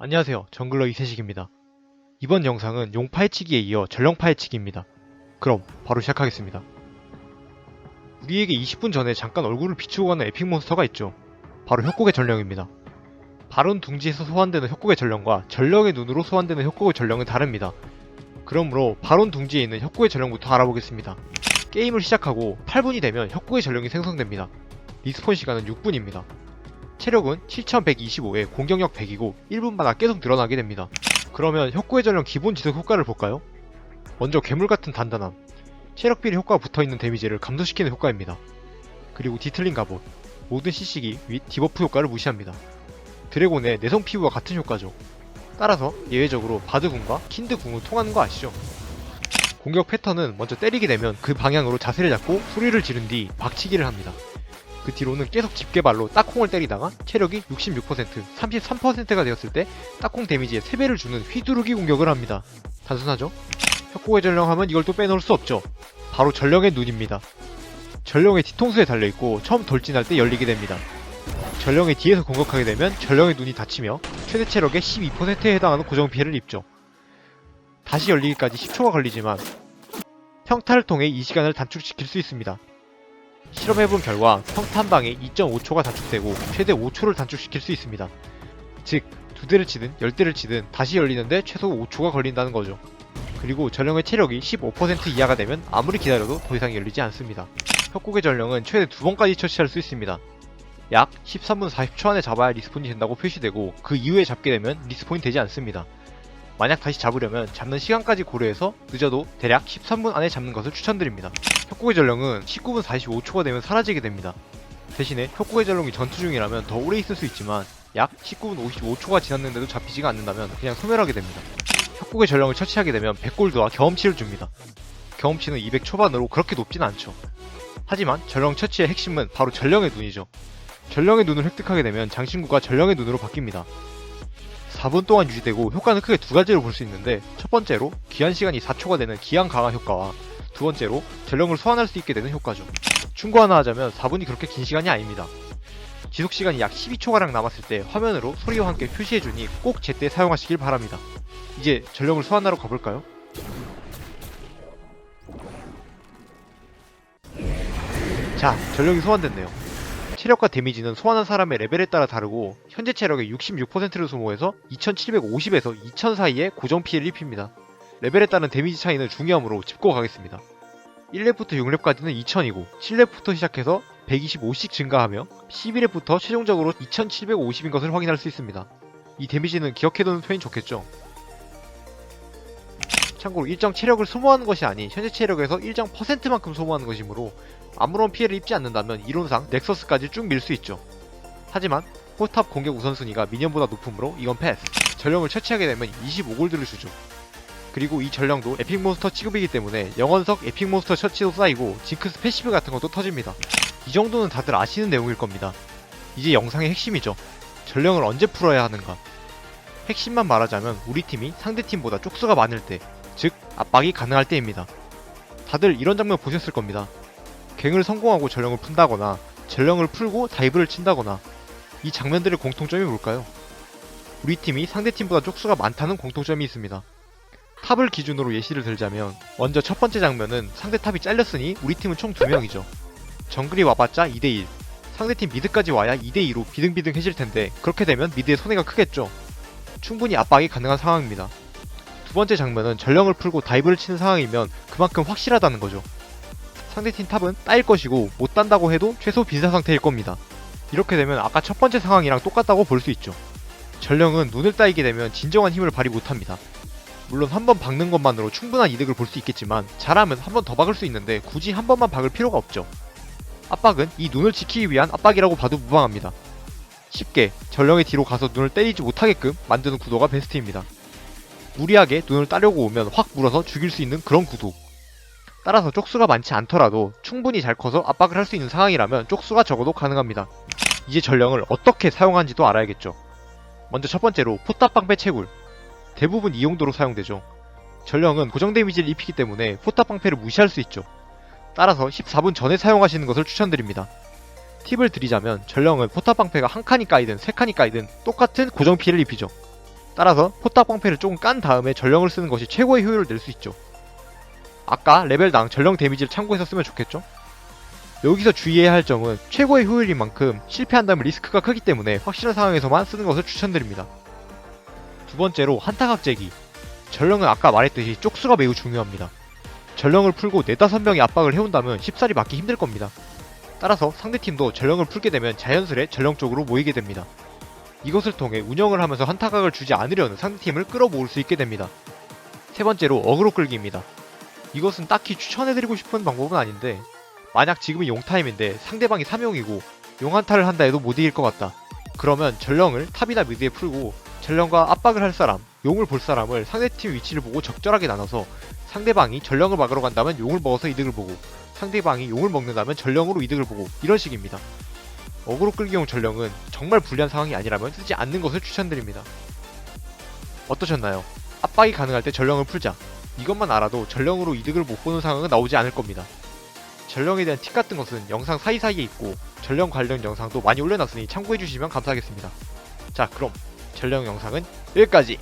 안녕하세요. 정글러 이세식입니다. 이번 영상은 용 파헤치기에 이어 전령 파헤치기입니다. 그럼 바로 시작하겠습니다. 우리에게 20분 전에 잠깐 얼굴을 비추고 가는 에픽 몬스터가 있죠. 바로 협곡의 전령입니다. 바론 둥지에서 소환되는 협곡의 전령과 전령의 눈으로 소환되는 협곡의 전령은 다릅니다. 그러므로 바론 둥지에 있는 협곡의 전령부터 알아보겠습니다. 게임을 시작하고 8분이 되면 협곡의 전령이 생성됩니다. 리스폰 시간은 6분입니다. 체력은 7125에 공격력 100이고 1분마다 계속 늘어나게 됩니다. 그러면 협곡의 전령 기본 지속 효과를 볼까요? 먼저 괴물 같은 단단함, 체력 비례 효과가 붙어있는 데미지를 감소시키는 효과입니다. 그리고 디틀링 갑옷, 모든 CC기 및 디버프 효과를 무시합니다. 드래곤의 내성 피부와 같은 효과죠. 따라서 예외적으로 바드궁과 킨드궁을 통하는 거 아시죠? 공격 패턴은 먼저 때리게 되면 그 방향으로 자세를 잡고 소리를 지른 뒤 박치기를 합니다. 그 뒤로는 계속 집게발로 딱콩을 때리다가 체력이 66%, 33%가 되었을 때 딱콩 데미지의 3배를 주는 휘두르기 공격을 합니다. 단순하죠? 협곡의 전령하면 이걸 또 빼놓을 수 없죠. 바로 전령의 눈입니다. 전령의 뒤통수에 달려있고 처음 돌진할 때 열리게 됩니다. 전령의 뒤에서 공격하게 되면 전령의 눈이 닫히며 최대 체력의 12%에 해당하는 고정 피해를 입죠. 다시 열리기까지 10초가 걸리지만 평타를 통해 이 시간을 단축시킬 수 있습니다. 실험해본 결과 평타 한 방에 2.5초가 단축되고 최대 5초를 단축시킬 수 있습니다. 즉, 두 대를 치든 열 대를 치든 다시 열리는데 최소 5초가 걸린다는 거죠. 그리고 전령의 체력이 15% 이하가 되면 아무리 기다려도 더 이상 열리지 않습니다. 협곡의 전령은 최대 두 번까지 처치할 수 있습니다. 약 13분 40초 안에 잡아야 리스폰이 된다고 표시되고 그 이후에 잡게 되면 리스폰이 되지 않습니다. 만약 다시 잡으려면 잡는 시간까지 고려해서 늦어도 대략 13분 안에 잡는 것을 추천드립니다. 협곡의 전령은 19분 45초가 되면 사라지게 됩니다. 대신에 협곡의 전령이 전투 중이라면 더 오래 있을 수 있지만 약 19분 55초가 지났는데도 잡히지가 않는다면 그냥 소멸하게 됩니다. 협곡의 전령을 처치하게 되면 100골드와 경험치를 줍니다. 경험치는 200 초반으로 그렇게 높진 않죠. 하지만 전령 처치의 핵심은 바로 전령의 눈이죠. 전령의 눈을 획득하게 되면 장신구가 전령의 눈으로 바뀝니다. 4분 동안 유지되고 효과는 크게 두 가지로 볼 수 있는데 첫 번째로 기한 시간이 4초가 되는 기한 강화 효과와 두 번째로 전령을 소환할 수 있게 되는 효과죠. 충고 하나 하자면 4분이 그렇게 긴 시간이 아닙니다. 지속 시간이 약 12초가량 남았을 때 화면으로 소리와 함께 표시해주니 꼭 제때 사용하시길 바랍니다. 이제 전령을 소환하러 가볼까요? 자, 전령이 소환됐네요. 체력과 데미지는 소환한 사람의 레벨에 따라 다르고 현재 체력의 66%를 소모해서 2750에서 2000 사이에 고정 피해를 입힙니다. 레벨에 따른 데미지 차이는 중요하므로 짚고 가겠습니다. 1렙부터 6렙까지는 2000이고 7렙부터 시작해서 125씩 증가하며 11렙부터 최종적으로 2750인 것을 확인할 수 있습니다. 이 데미지는 기억해두는 편이 좋겠죠. 참고로 일정 체력을 소모하는 것이 아닌 현재 체력에서 일정 퍼센트만큼 소모하는 것이므로 아무런 피해를 입지 않는다면 이론상 넥서스까지 쭉 밀 수 있죠. 하지만 포탑 공격 우선순위가 미니언보다 높으므로 이건 패스. 전령을 처치하게 되면 25골드를 주죠. 그리고 이 전령도 에픽 몬스터 취급이기 때문에 영원석 에픽 몬스터 처치도 쌓이고 징크스 패시브 같은 것도 터집니다. 이 정도는 다들 아시는 내용일 겁니다. 이제 영상의 핵심이죠. 전령을 언제 풀어야 하는가. 핵심만 말하자면 우리 팀이 상대 팀보다 쪽수가 많을 때, 즉 압박이 가능할 때입니다. 다들 이런 장면 보셨을 겁니다. 갱을 성공하고 전령을 푼다거나 전령을 풀고 다이브를 친다거나 이 장면들의 공통점이 뭘까요? 우리 팀이 상대 팀보다 쪽수가 많다는 공통점이 있습니다. 탑을 기준으로 예시를 들자면 먼저 첫 번째 장면은 상대 탑이 잘렸으니 우리 팀은 총 2명이죠. 정글이 와봤자 2대1 상대팀 미드까지 와야 2대2로 비등비등 해질 텐데 그렇게 되면 미드의 손해가 크겠죠. 충분히 압박이 가능한 상황입니다. 두 번째 장면은 전령을 풀고 다이브를 치는 상황이면 그만큼 확실하다는 거죠. 상대팀 탑은 따일 것이고 못 딴다고 해도 최소 빈사 상태일 겁니다. 이렇게 되면 아까 첫 번째 상황이랑 똑같다고 볼 수 있죠. 전령은 눈을 따이게 되면 진정한 힘을 발휘 못합니다. 물론 한 번 박는 것만으로 충분한 이득을 볼 수 있겠지만 잘하면 한 번 더 박을 수 있는데 굳이 한 번만 박을 필요가 없죠. 압박은 이 눈을 지키기 위한 압박이라고 봐도 무방합니다. 쉽게 전령의 뒤로 가서 눈을 때리지 못하게끔 만드는 구도가 베스트입니다. 무리하게 눈을 따려고 오면 확 물어서 죽일 수 있는 그런 구도. 따라서 쪽수가 많지 않더라도 충분히 잘 커서 압박을 할 수 있는 상황이라면 쪽수가 적어도 가능합니다. 이제 전령을 어떻게 사용하는지도 알아야겠죠. 먼저 첫 번째로 포탑 방패 채굴. 대부분 이 용도로 사용되죠. 전령은 고정 데미지를 입히기 때문에 포탑 방패를 무시할 수 있죠. 따라서 14분 전에 사용하시는 것을 추천드립니다. 팁을 드리자면 전령은 포탑 방패가 한 칸이 까이든 세 칸이 까이든 똑같은 고정 피해를 입히죠. 따라서 포탑 방패를 조금 깐 다음에 전령을 쓰는 것이 최고의 효율을 낼 수 있죠. 아까 레벨당 전령 데미지를 참고해서 쓰면 좋겠죠? 여기서 주의해야 할 점은 최고의 효율인 만큼 실패한다면 리스크가 크기 때문에 확실한 상황에서만 쓰는 것을 추천드립니다. 두 번째로 한타각제기. 전령은 아까 말했듯이 쪽수가 매우 중요합니다. 전령을 풀고 4, 5명이 압박을 해온다면 쉽사리 막기 힘들 겁니다. 따라서 상대팀도 전령을 풀게 되면 자연스레 전령 쪽으로 모이게 됩니다. 이것을 통해 운영을 하면서 한타각을 주지 않으려는 상대팀을 끌어모을 수 있게 됩니다. 세 번째로 어그로 끌기입니다. 이것은 딱히 추천해드리고 싶은 방법은 아닌데 만약 지금이 용타임인데 상대방이 3용이고 용한타를 한다 해도 못 이길 것 같다. 그러면 전령을 탑이나 미드에 풀고 전령과 압박을 할 사람, 용을 볼 사람을 상대팀 위치를 보고 적절하게 나눠서 상대방이 전령을 막으러 간다면 용을 먹어서 이득을 보고 상대방이 용을 먹는다면 전령으로 이득을 보고 이런 식입니다. 어그로 끌기용 전령은 정말 불리한 상황이 아니라면 쓰지 않는 것을 추천드립니다. 어떠셨나요? 압박이 가능할 때 전령을 풀자. 이것만 알아도 전령으로 이득을 못 보는 상황은 나오지 않을 겁니다. 전령에 대한 팁 같은 것은 영상 사이사이에 있고 전령 관련 영상도 많이 올려놨으니 참고해주시면 감사하겠습니다. 자 그럼 전령 영상은 여기까지!